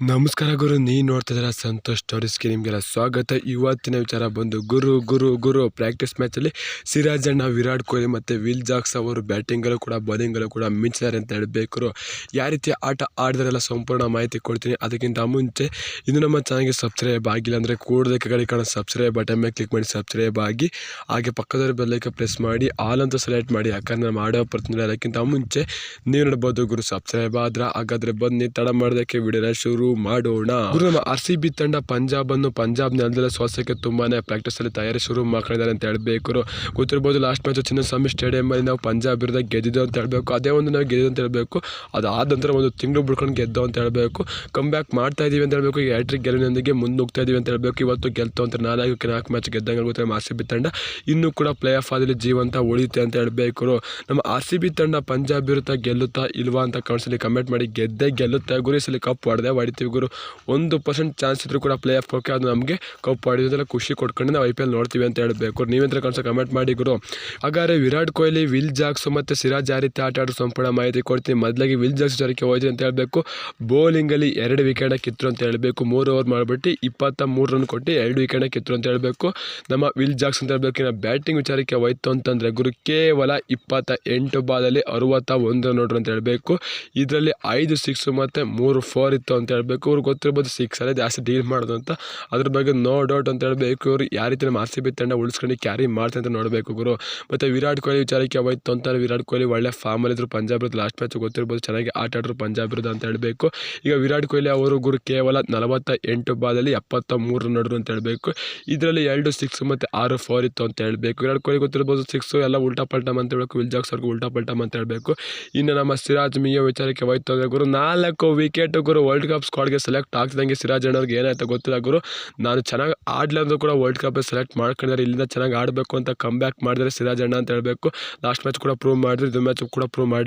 ನಮಸ್ಕಾರ ಗುರು ನೀ ನೋಡ್ತಾ ಇದ್ದೀರಾ ಸಂತೋಷ್ ಸ್ಟೋರೀಸ್ಗೆ ನಿಮಗೆಲ್ಲ ಸ್ವಾಗತ. ಇವತ್ತಿನ ವಿಚಾರ ಬಂದು, ಗುರು ಗುರು ಗುರು ಪ್ರಾಕ್ಟೀಸ್ ಮ್ಯಾಚಲ್ಲಿ ಸಿರಾಜ್ ಅಣ್ಣ, ವಿರಾಟ್ ಕೊಹ್ಲಿ ಮತ್ತು ವಿಲ್ ಜಾಕ್ಸ್ ಅವರು ಬ್ಯಾಟಿಂಗಲ್ಲೂ ಕೂಡ ಬೌಲಿಂಗಲ್ಲೂ ಕೂಡ ಮಿಂಚಿದ್ದಾರೆ ಅಂತ ಹೇಳಬೇಕು ಯಾವ ರೀತಿ ಆಟ ಆಡಿದ್ರೆಲ್ಲ ಸಂಪೂರ್ಣ ಮಾಹಿತಿ ಕೊಡ್ತೀನಿ. ಅದಕ್ಕಿಂತ ಮುಂಚೆ, ಇನ್ನು ನಮ್ಮ ಚಾನಲ್ಗೆ ಸಬ್ಸ್ಕ್ರೈಬ್ ಆಗಿಲ್ಲ ಅಂದರೆ ಕೂಡಲೇ ಕಡೆ ಕಾಣೋ ಸಬ್ಸ್ಕ್ರೈಬ್ ಬಟನ್ ಮೇಲೆ ಕ್ಲಿಕ್ ಮಾಡಿ ಸಬ್ಸ್ಕ್ರೈಬ್ ಆಗಿ, ಹಾಗೆ ಪಕ್ಕದಲ್ಲಿ ಬೆಲ್ಲೈಕೆ ಪ್ರೆಸ್ ಮಾಡಿ ಆಲ್ ಅಂತ ಸೆಲೆಕ್ಟ್ ಮಾಡಿ, ಯಾಕಂದರೆ ನಾನು ಮಾಡೋ ಪ್ರತಿನಿಧಿ ಅದಕ್ಕಿಂತ ಮುಂಚೆ, ನೀವು ನೋಡ್ಬೋದು ಗುರು ಸಬ್ಸ್ಕ್ರೈಬ್ ಆದ್ರೆ ಹಾಗಾದ್ರೆ ಬನ್ನಿ, ತಡ ಮಾಡೋದಕ್ಕೆ ವಿಡಿಯೋನ ಶುರು ಮಾಡೋಣ. ಗುರು, ನಮ್ಮ ಆರ್ ಸಿ ಬಿ ತಂಡ ಪಂಜಾಬ್ ಅನ್ನು ಪಂಜಾಬ್ ನೆಲದಲ್ಲಿ ಸೋಸಕ್ಕೆ ತುಂಬಾನೇ ಪ್ರಾಕ್ಟೀಸ್ ಅಲ್ಲಿ ತಯಾರಿ ಶುರು ಮಾಡ್ಕೊಂಡಿದ್ದಾರೆ ಅಂತ ಹೇಳ್ಬೇಕು ಗೊತ್ತಿರ್ಬೋದು ಲಾಸ್ಟ್ ಮ್ಯಾಚ್ ಚಿನ್ನಸ್ವಾಮಿ ಸ್ಟೇಡಿಯಂ ಅಲ್ಲಿ ನಾವು ಪಂಜಾಬ್ ವಿರುದ್ಧ ಗೆದ್ದಿದ್ದು ಅಂತ ಹೇಳ್ಬೇಕು. ಅದೇ ಒಂದು ನಾವು ಗೆದ್ದಿದ್ದು ಅಂತ ಹೇಳ್ಬೇಕು. ಅದಾದ ನಂತರ ಒಂದು ತಿಂಗಳು ಬಿಡ್ಕೊಂಡು ಗೆದ್ದೋ ಅಂತ ಹೇಳ್ಬೇಕು. ಕಮ್ ಬ್ಯಾಕ್ ಮಾಡ್ತಾ ಇದೀವಿ ಅಂತ ಹೇಳ್ಬೇಕು. ಈಗ ಹ್ಯಾಟ್ರಿಕ್ ಗೆಲುವಿನೊಂದಿಗೆ ಮುಂದೆ ಹೋಗ್ತಾ ಇದೀವಿ ಅಂತ ಹೇಳ್ಬೇಕು. ಇವತ್ತು ಗೆಲ್ತು ಅಂತ ನಾಲ್ಕು ನಾಲ್ಕು ಮ್ಯಾಚ್ ಗೆದ್ದಂಗೆ ನಮ್ಮ ಆರ್ ಸಿ ಬಿ ತಂಡ ಇನ್ನೂ ಕೂಡ ಪ್ಲೇ ಆಫ್ ಆದಲ್ಲಿ ಜೀವಂತ ಉಳಿಯುತ್ತೆ ಅಂತ ಹೇಳ್ಬೇಕು ನಮ್ಮ ಆರ್ ಸಿ ಬಿ ತಂಡ ಪಂಜಾಬ್ ವಿರುದ್ಧ ಗೆಲ್ಲುತ್ತಾ ಇಲ್ವಾ ಅಂತ ಕಮೆಂಟ್ಸಲ್ಲಿ ಕಮೆಂಟ್ ಮಾಡಿ ಗೆದ್ದೇ ಗೆಲ್ಲುತ್ತೆ ಗುರಿ. ಸಲ ಕಪ್ ಹೊಡೆದೇ ಹೊಡಿತೀವಿ ಗುರು ಒಂದು ಪರ್ಸೆಂಟ್ ಚಾನ್ಸ್ ಇದ್ರೂ ಕೂಡ ಪ್ಲೇ ಆಫ್ ಹೋಗಿ ಅದು ನಮಗೆ ಕಪ್ ಹೊಡೆಯೋದೆಲ್ಲ ಖುಷಿ ಕೊಟ್ಕೊಂಡು ನಾವು ಐ ಪಿ ಎಲ್ ನೋಡ್ತೀವಿ ಅಂತ ಹೇಳಬೇಕು. ನೀವೆಂದ್ರೆ ಕನಸ ಕಮೆಂಟ್ ಮಾಡಿ ಗುರು. ಹಾಗಾದ್ರೆ ವಿರಾಟ್ ಕೊಹ್ಲಿ, ವಿಲ್ ಜಾಕ್ಸ್ ಮತ್ತು ಸಿರಾಜ್ ಜಾರಿತ ರೀತಿ ಆಟ ಆಡೋ ಸಂಪೂರ್ಣ ಮಾಹಿತಿ ಕೊಡ್ತೀನಿ. ಮೊದಲಾಗಿ ವಿಲ್ ಜಾಕ್ಸ್ ವಿಚಾರಕ್ಕೆ ಹೋಯ್ತು ಅಂತ ಹೇಳಬೇಕು. ಬೌಲಿಂಗಲ್ಲಿ ಎರಡು ವಿಕೆಟ್ ಕಿತ್ತರು ಅಂತ ಹೇಳಬೇಕು. ಮೂರು ಓವರ್ ಮಾಡಿಬಿಟ್ಟು ಇಪ್ಪತ್ತ ಮೂರು ರನ್ ಕೊಟ್ಟು ಎರಡು ವಿಕೆಟ್ ಕಿತ್ತರು ಅಂತ ಹೇಳಬೇಕು. ನಮ್ಮ ವಿಲ್ ಜಾಕ್ಸ್ ಅಂತ ಹೇಳಬೇಕು. ಇನ್ನು ಬ್ಯಾಟಿಂಗ್ ವಿಚಾರಕ್ಕೆ ಹೋಯ್ತು ಅಂತಂದರೆ ಗುರು, ಕೇವಲ ಇಪ್ಪತ್ತ ಎಂಟು ಬಾಲಲ್ಲಿ ಅರುವತ್ತ ಒಂದು ರನ್ ನೋಡ್ರು ಅಂತ ಹೇಳಬೇಕು. ಇದರಲ್ಲಿ ಐದು ಸಿಕ್ಸ್ ಮತ್ತು ಮೂರು ಫೋರ್ ಇತ್ತು ಅಂತ ಹೇಳಬೇಕು. ಇವ್ರು ಗೊತ್ತಿರ್ಬೋದು ಸಿಕ್ಸ್ ಅಲ್ಲೇ ಜಾಸ್ತಿ ಡೀಲ್ ಮಾಡೋದು ಅಂತ. ಅದ್ರ ಬಗ್ಗೆ ನೋ ಡೌಟ್ ಅಂತ ಹೇಳಬೇಕು ಇವರು. ಯಾವ ರೀತಿ ನಮ್ಮ ಆರ್ ತಂಡ ಉಳಿಸ್ಕೊಂಡು ಕ್ಯಾರಿ ಮಾಡ್ತಾರೆ ಅಂತ ನೋಡಬೇಕು ಗುರು. ಮತ್ತು ವಿರಾಟ್ ಕೊಹ್ಲಿ ವಿಚಾರಕ್ಕೆ ಹೋಯ್ತು ಅಂತಾರೆ ವಿರಾಟ್ ಕೊಹ್ಲಿ ಒಳ್ಳೆ ಫಾರ್ಮಲ್ಲಿದ್ದರು ಪಂಜಾಬ್ ವಿರುದ್ಧ ಲಾಸ್ಟ್ ಮ್ಯಾಚ್ ಗೊತ್ತಿರ್ಬೋದು, ಚೆನ್ನಾಗಿ ಆಟ ಆಡಿದ್ರು ಪಂಜಾಬ್ ವಿರುದ್ಧ ಅಂತ ಹೇಳಬೇಕು. ಈಗ ವಿರಾಟ್ ಕೊಹ್ಲಿ ಅವರು ಗುರು ಕೇವಲ ನಲವತ್ತ ಎಂಟು ಬಾಲಲ್ಲಿ ಎಪ್ಪತ್ತ ಮೂರು ರನ್ ಅಂತ ಹೇಳಬೇಕು. ಇದರಲ್ಲಿ ಎರಡು ಸಿಕ್ಸ್ ಮತ್ತು ಆರು ಫೋರ್ ಇತ್ತು ಅಂತ ಹೇಳಬೇಕು. ವಿರಾಟ್ ಕೊಹ್ಲಿ ಗೊತ್ತಿರ್ಬೋದು ಸಿಕ್ಸ್ ಎಲ್ಲ ಉಲ್ಟಾ ಪಲ್ಟಾ ಅಂತ ಹೇಳಬೇಕು. ವಿಲ್ ಜಾಕ್ಸ್ ಅವ್ರಿಗೆ ಉಲ್ಟಾ ಪಲ್ಟಾ ಅಂತ ಹೇಳಬೇಕು. ಇನ್ನು ನಮ್ಮ ಸಿರಾಜ್ ಮಿಯೋ ವಿಚಾರಕ್ಕೆ ಹೋಯ್ತು ಅಂದರೆ ಗುರು ನಾಲ್ಕು ವಿಕೆಟ್ ಗುರು ವರ್ಲ್ಡ್ ಕಪ್ ಸ್ಕ್ವಾಡ್ಗೆ ಸೆಲೆಕ್ಟ್ ಆಗ್ತಿದ್ದಂಗೆ ಸಿರಾಜ್ ಅಣ್ಣವ್ರಿಗೆ ಏನಾಯ್ತು ಗೊತ್ತಿಲ್ಲ ಗುರು. ನಾನು ಚೆನ್ನಾಗಿ ಆಡ್ಲಾರ್ದು ಕೂಡ ವರ್ಲ್ಡ್ ಕಪ್ ಸೆಲೆಕ್ಟ್ ಮಾಡ್ಕೊಂಡಿದ್ದಾರೆ ಇಲ್ಲಿಂದ ಚೆನ್ನಾಗಿ ಆಡಬೇಕು ಅಂತ ಕಮ್ ಬ್ಯಾಕ್ ಮಾಡಿದರೆ ಸಿರಾಜ್ ಅಣ್ಣ ಅಂತ ಹೇಳಬೇಕು. ಲಾಸ್ಟ್ ಮ್ಯಾಚ್ ಕೂಡ ಪ್ರೂವ್ ಮಾಡಿದ್ರು. ಇದು ಮ್ಯಾಚ್ ಕೂಡ ಪ್ರೂವ್ ಮಾಡಲಿ.